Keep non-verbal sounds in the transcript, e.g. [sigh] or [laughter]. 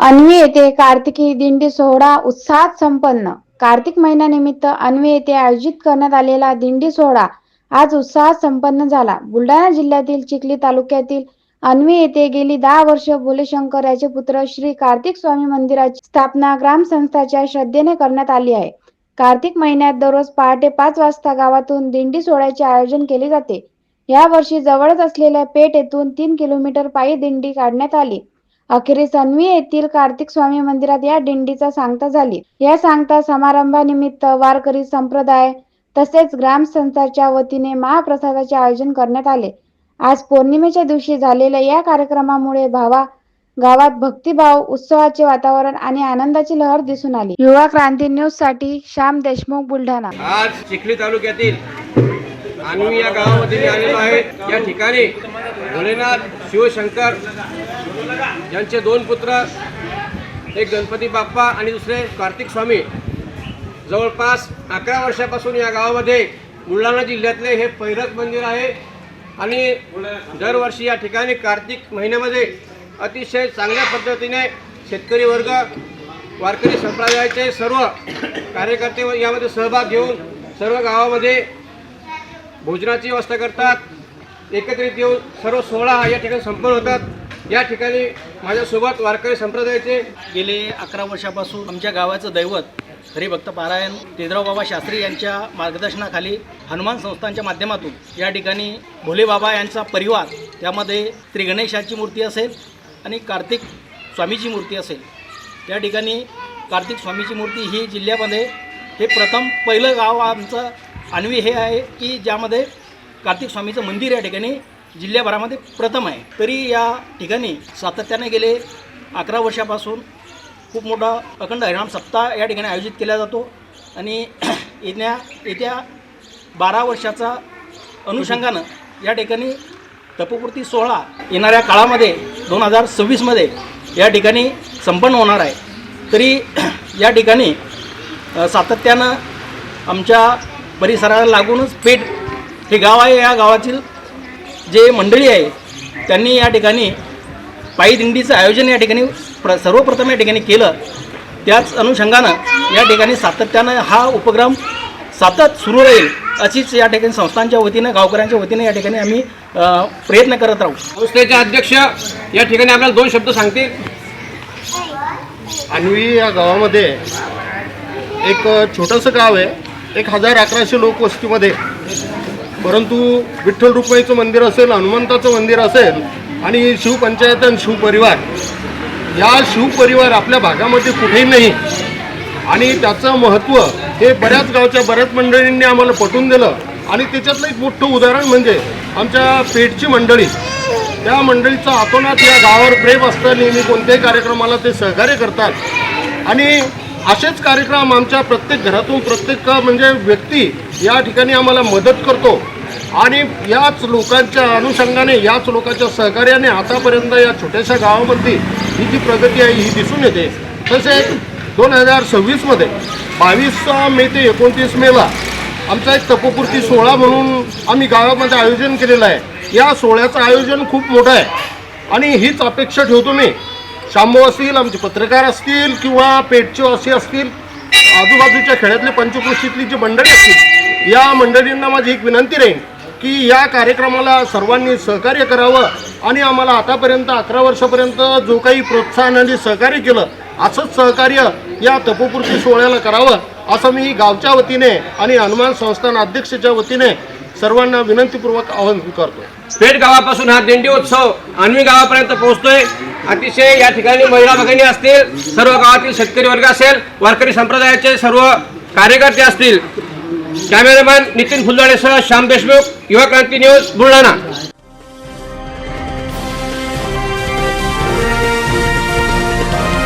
अन्वी येथे कार्तिकी दिंडी सोहळा उत्साहात संपन्न. कार्तिक महिन्यानिमित्त अन्वी येथे आयोजित करण्यात आलेला दिंडी सोहळा आज उत्साहात संपन्न झाला. बुलढाणा जिल्ह्यातील चिखली तालुक्यातील अन्वी येथे गेली दहा वर्ष भोलेशंकर याचे पुत्र श्री कार्तिक स्वामी मंदिराची स्थापना ग्रामसंस्थाच्या श्रद्धेने करण्यात आली आहे. कार्तिक महिन्यात दररोज पहाटे पाच वाजता गावातून दिंडी सोहळ्याचे आयोजन केले जाते. या वर्षी जवळच असलेल्या पेठ येथून तीन किलोमीटर पायी दिंडी काढण्यात आली. अखेरीस अन्वी येथील कार्तिक स्वामी मंदिरात या दिंडीचा सांगता झाली. या सांगता समारंभानिमित्त वारकरी संप्रदाय तसेच ग्रामसंस्थाच्या वतीने महाप्रसादाचे आयोजन करण्यात आले. आज पौर्णिमेच्या दिवशी झालेल्या या कार्यक्रमामुळे भावा गावात भक्तिभाव उत्सवाचे वातावरण आणि आनंदाची लहर दिसून आली. युवा क्रांती न्यूजसाठी श्याम देशमुख बुलढाणा. आज चिखली तालुक्यातील आणवी या गावामध्ये आलेलो आहे. या ठिकाणी भोलेनाथ शिवशंकर यांचे दोन पुत्र एक गणपती बाप्पा आणि दुसरे कार्तिक स्वामी. जवळपास अकरा वर्षापासून या गावामध्ये बुलढाणा जिल्ह्यातले हे पैरक मंदिर आहे आणि दरवर्षी या ठिकाणी कार्तिक महिन्यामध्ये अतिशय चांगल्या पद्धतीने शेतकरी वर्ग वारकरी संप्रदायाचे सर्व कार्यकर्ते यामध्ये सहभाग घेऊन सर्व गावामध्ये भोजनाची व्यवस्था करतात. एकत्रित येऊन सर्व सोहळा हा या ठिकाणी संपन्न होतात. या ठिकाणी माझ्यासोबत वारकरी संप्रदायाचे गेले अकरा वर्षापासून आमच्या गावाचं दैवत हरिभक्त पारायण तेजराव बाबा शास्त्री यांच्या मार्गदर्शनाखाली हनुमान संस्थांच्या माध्यमातून या ठिकाणी भोलेबाबा यांचा परिवार त्यामध्ये श्री गणेशाची मूर्ती असेल आणि कार्तिक स्वामीची मूर्ती असेल. त्या ठिकाणी कार्तिक स्वामीची मूर्ती ही जिल्ह्यामध्ये हे प्रथम पहिलं गाव आमचं आणवी हे आहे की ज्यामध्ये कार्तिक स्वामीचं मंदिर या ठिकाणी जिल्ह्याभरामध्ये प्रथम आहे. तरी या ठिकाणी सातत्याने गेले अकरा वर्षापासून खूप मोठा अखंड हरिणाम सप्ताह या ठिकाणी आयोजित केला जातो. आणि [clears throat] येत्या येत्या बारा वर्षाचा अनुषंगानं या ठिकाणी तपोपूर्ती सोहळा येणाऱ्या काळामध्ये दोन हजार सव्वीसमध्ये या ठिकाणी संपन्न होणार आहे. तरी [clears throat] या ठिकाणी सातत्यानं आमच्या परिसराला लागूनच पेठ हे गाव आहे. या गावातील जे मंडळी आहे त्यांनी या ठिकाणी पायी दिंडीचं आयोजन या ठिकाणी प्र सर्वप्रथम या ठिकाणी केलं. त्याच अनुषंगानं या ठिकाणी सातत्यानं हा उपक्रम सतत सुरू राहील अशीच या ठिकाणी संस्थांच्या वतीनं गावकऱ्यांच्या वतीनं या ठिकाणी आम्ही प्रयत्न करत राहू. संस्थेचे अध्यक्ष या ठिकाणी आपल्याला दोन शब्द सांगतील? आणवी या गावामध्ये एक छोटंसं गाव आहे. एक हजार अकराशे लोकवस्तीमध्ये परंतु विठ्ठल रुक्माईचं मंदिर असेल हनुमंताचं मंदिर असेल आणि शिवपंचायत आणि शिवपरिवार या शिवपरिवार आपल्या भागामध्ये कुठेही नाही. आणि त्याचं महत्त्व हे बऱ्याच गावच्या बऱ्याच मंडळींनी आम्हाला पटवून दिलं. आणि त्याच्यातलं एक मोठं उदाहरण म्हणजे आमच्या पेठची मंडळी. त्या मंडळीचं आतोनात या गावावर प्रेम असतं नेहमी कोणत्याही कार्यक्रमाला ते सहकार्य करतात. आणि असेच कार्यक्रम आमच्या प्रत्येक घरातून प्रत्येक म्हणजे व्यक्ती या ठिकाणी आम्हाला मदत करतो. आणि याच लोकांच्या अनुषंगाने याच लोकांच्या सहकार्याने आतापर्यंत या छोट्याशा गावामध्ये ही जी प्रगती आहे ही दिसून येते. तसेच दोन हजार सव्वीसमध्ये बावीस मे ते एकोणतीस मेला आमचा एक तपोपूर्ती सोहळा म्हणून आम्ही गावामध्ये आयोजन केलेलं आहे. या सोहळ्याचं आयोजन खूप मोठं आहे. आणि हीच अपेक्षा ठेवतो मी. शांभू असतील आमचे पत्रकार असतील किंवा पेटचे असे असतील आजूबाजूच्या खेड्यातले पंचकृषीतली जी मंडळी असतील या मंडळींना माझी एक विनंती राहील की या कार्यक्रमाला सर्वांनी सहकार्य करावं आणि आम्हाला आतापर्यंत अकरा वर्षापर्यंत जो काही प्रोत्साहन आणि सहकार्य केलं असंच सहकार्य या तपोपूर्ती सोहळ्याला करावं असं मी गावच्या वतीने आणि हनुमान संस्थान अध्यक्षाच्या वतीने सर्वांना विनंतीपूर्वक आवाहन करतो पेठ गावापासून हा दिंडी उत्सव गावापर्यंत पोहोचतोय. अतिशय या ठिकाणी महिला भगिनी असतील सर्व गावातील शेतकरी वर्ग असेल वारकरी संप्रदायाचे सर्व कार्यकर्ते असतील कॅमेरामॅन नितीन फुलदाणेसह श्याम देशमुख युवा क्रांती न्यूज बुलढाणा